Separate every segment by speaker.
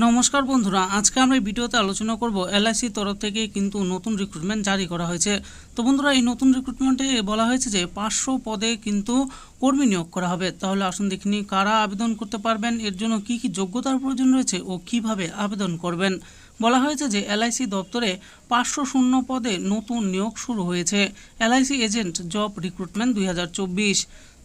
Speaker 1: নমস্কার বন্ধুরা, আজকে আমরা এই ভিডিওতে আলোচনা করব এলআইসি তরফ থেকে কিন্তু নতুন রিক্রুটমেন্ট জারি করা হয়েছে। তো বন্ধুরা, এই নতুন রিক্রুটমেন্টে বলা হয়েছে যে পাঁচশো পদে কিন্তু কর্মী নিয়োগ করা হবে। তাহলে আসুন দেখিনি কারা আবেদন করতে পারবেন? এর জন্য কি কি যোগ্যতার প্রয়োজন রয়েছে ও কীভাবে আবেদন করবেন? বলা হয়েছে যে এলআইসি দপ্তরে পাঁচশো শূন্য পদে নতুন নিয়োগ শুরু হয়েছে। এলআইসি এজেন্ট জব রিক্রুটমেন্ট দুই হাজার চব্বিশ।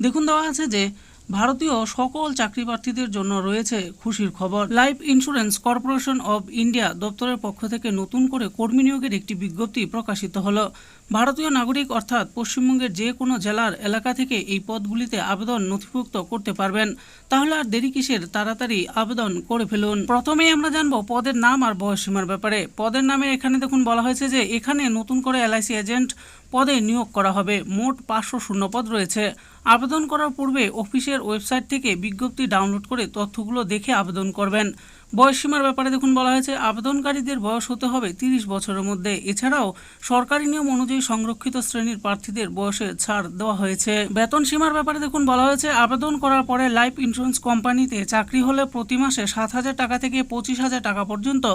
Speaker 1: দেখুন দেওয়া আছে যে ভারতীয় সকল চাকরি প্রার্থীদের জন্য রয়েছে খুশির খবর। Life insurance corporation of India দপ্তরের পক্ষ থেকে নতুন করে কর্মী নিয়োগের একটি বিজ্ঞপ্তি প্রকাশিত হলো। ভারতীয় নাগরিক অর্থাৎ পশ্চিমবঙ্গের যে কোনো জেলার এলাকা থেকে এই পদগুলিতে আবেদন নথিভুক্ত করতে পারবেন। তাহলে আর দেরি কিসের? তাড়াতাড়ি আবেদন করে ফেলুন। প্রথমেই আমরা জানব পদের নাম আর বয়সীমার ব্যাপারে। পদের নামে এখানে দেখুন বলা হয়েছে যে এখানে নতুন করে এলআইসি এজেন্ট পদে নিয়োগ করা হবে। মোট পাঁচশো শূন্য পদ রয়েছে। আবেদন করার পূর্বে অফিসের ওয়েবসাইট থেকে বিজ্ঞপ্তি ডাউনলোড করে তথ্যগুলো দেখে আবেদন করবেন। বয়সসীমার ব্যাপারে দেখুন বলা হয়েছে, আবেদনকারীদের বয়স হতে হবে তিরিশ বছরের মধ্যে। এছাড়াও সরকারি নিয়ম অনুযায়ী সংরক্ষিত শ্রেণির প্রার্থীদের বয়সে ছাড় দেওয়া হয়েছে। বেতন সীমার ব্যাপারে দেখুন বলা হয়েছে, আবেদন করার পরে লাইফ ইন্স্যুরেন্স কোম্পানিতে চাকরি হলে প্রতি মাসে সাত হাজার টাকা থেকে পঁচিশ হাজার টাকা পর্যন্ত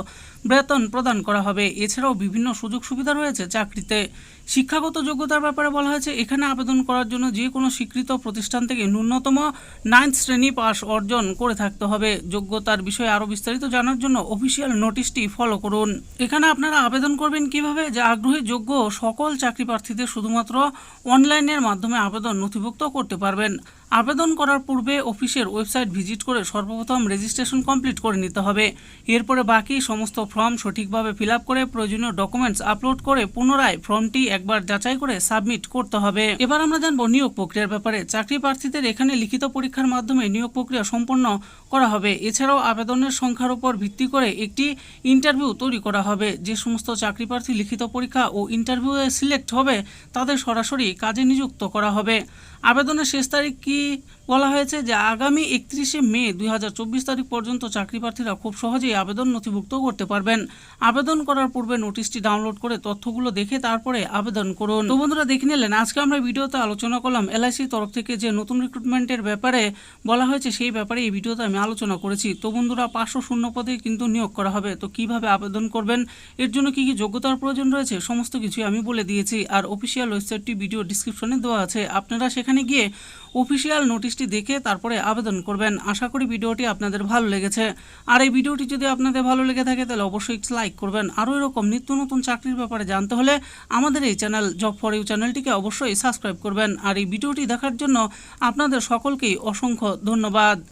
Speaker 1: বেতন প্রদান করা হবে। এছাড়াও বিভিন্ন সুযোগ সুবিধা রয়েছে চাকরিতে। শিক্ষাগত যোগ্যতার ব্যাপারে বলা হয়েছে, এখানে আবেদন করার জন্য যে কোনো স্বীকৃত প্রতিষ্ঠান থেকে ন্যূনতম নাইন্থ শ্রেণি পাস অর্জন করে থাকতে হবে। যোগ্যতার বিষয়ে আরও বিস্তারিত জানার জন্য অফিসিয়াল নোটিশটি ফলো করুন। এখানে আপনারা আবেদন করবেন কীভাবে? যে আগ্রহী যোগ্য সকল চাকরি প্রার্থীদের শুধুমাত্র অনলাইনের মাধ্যমে আবেদন নথিভুক্ত করতে পারবেন। আবেদন করার পূর্বে অফিসের ওয়েবসাইট ভিজিট করে সর্বপ্রথম রেজিস্ট্রেশন কমপ্লিট করে নিতে হবে। এরপরে বাকি সমস্ত ফর্ম সঠিকভাবে ফিল করে প্রয়োজনীয় ডকুমেন্টস আপলোড করে পুনরায় ফর্মটি একবার যাচাই করে সাবমিট করতে হবে। এবার আমরা জানব নিয়োগ প্রক্রিয়ার ব্যাপারে। চাকরি প্রার্থীদের এখানে লিখিত পরীক্ষার মাধ্যমে নিয়োগ প্রক্রিয়া সম্পন্ন করা হবে। এছাড়াও আবেদনের সংখ্যার উপর ভিত্তি করে একটি ইন্টারভিউ তৈরি করা হবে। যে সমস্ত চাকরি প্রার্থী লিখিত পরীক্ষা ও ইন্টারভিউয়ে সিলেক্ট হবে, তাদের সরাসরি কাজে নিযুক্ত করা হবে। আবেদনের শেষ তারিখ কি বলা হয়েছে যে আগামী একত্রিশে মে দু হাজার চব্বিশ তারিখ পর্যন্ত চাকরি প্রার্থীরা খুব সহজেই আবেদন নথিভুক্ত করতে পারবেন। আবেদন করার পূর্বে নোটিশটি ডাউনলোড করে তথ্যগুলো দেখে তারপরে আবেদন করুন। তো বন্ধুরা, দেখে নিলেন, আজকে আমরা ভিডিওতে আলোচনা করলাম এলআইসি তরফ থেকে যে নতুন রিক্রুটমেন্টের ব্যাপারে বলা হয়েছে সেই ব্যাপারে এই ভিডিওতে আমি আলোচনা করেছি। তো বন্ধুরা, পাঁচশো শূন্য পদে কিন্তু নিয়োগ করা হবে। তো কীভাবে আবেদন করবেন, এর জন্য কি কি যোগ্যতার প্রয়োজন রয়েছে, সমস্ত কিছুই আমি বলে দিয়েছি। আর অফিসিয়াল ওয়েবসাইটটি ভিডিও ডিসক্রিপশনে দেওয়া আছে। আপনারা সেখানে গিয়ে অফিসিয়াল নোটিশটি দেখে তারপরে আবেদন করবেন। আশা করি ভিডিওটি আপনাদের ভালো লেগেছে। আর এই ভিডিওটি যদি আপনাদের ভালো লেগে থাকে, তাহলে অবশ্যই লাইক করবেন। আরও এরকম নিত্য নতুন চাকরির ব্যাপারে জানতে হলে আমাদের এই চ্যানেল জব ফর ইউ চ্যানেলটিকে অবশ্যই সাবস্ক্রাইব করবেন। আর এই ভিডিওটি দেখার জন্য আপনাদের সকলকেই অসংখ্য ধন্যবাদ।